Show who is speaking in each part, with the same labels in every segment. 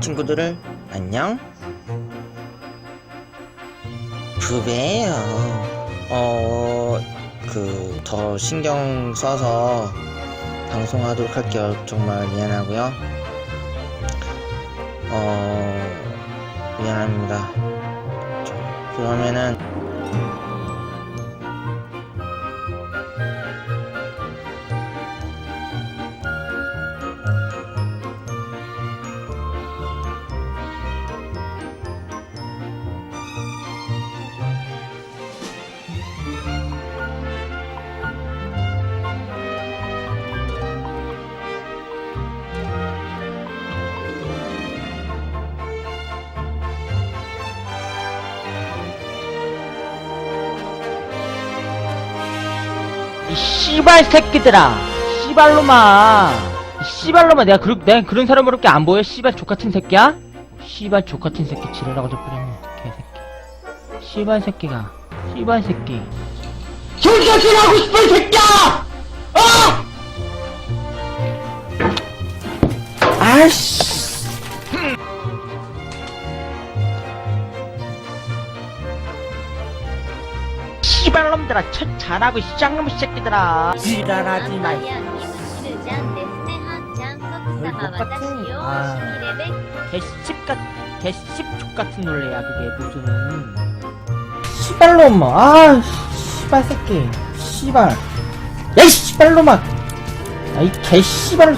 Speaker 1: 친구들을 안녕. 부배예요. 어... 그... 더 신경 써서 방송하도록 할게요. 정말 미안하고요. 어... 미안합니다. 자, 그러면은
Speaker 2: 이 씨발 새끼들아. 씨발로마 이 씨발로마 내가 그, 내가 그런 사람으로밖에 안 보여? 씨발 족같은 새끼야? 씨발 족같은 새끼 지르라고 저 뿌렸네 개새끼. 씨발 새끼가. 씨발 새끼.
Speaker 3: 줄서질 하고 싶은 새끼야! 어!
Speaker 1: 아이씨
Speaker 2: 씨발놈들아 첫 잘하고 시작 놈 새끼들아.
Speaker 1: 지랄하지 마.
Speaker 4: 아, 아.
Speaker 2: 개씹같 개씹족같은 놀래야 그게 무슨. 씨발놈아. 아 씨발 새끼. 씨발. 야이 씨발놈아. 아, 이 개씨발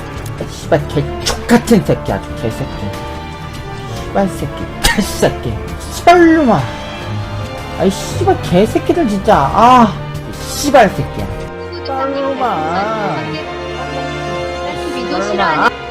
Speaker 2: 씨발 개족같은 새끼 아주 개새끼. 씨발 새끼 개새끼. 씨발놈아. 아이 씨발 개새끼들 진짜 아 씨발 새끼야
Speaker 4: 씨발로마
Speaker 2: 씨발로마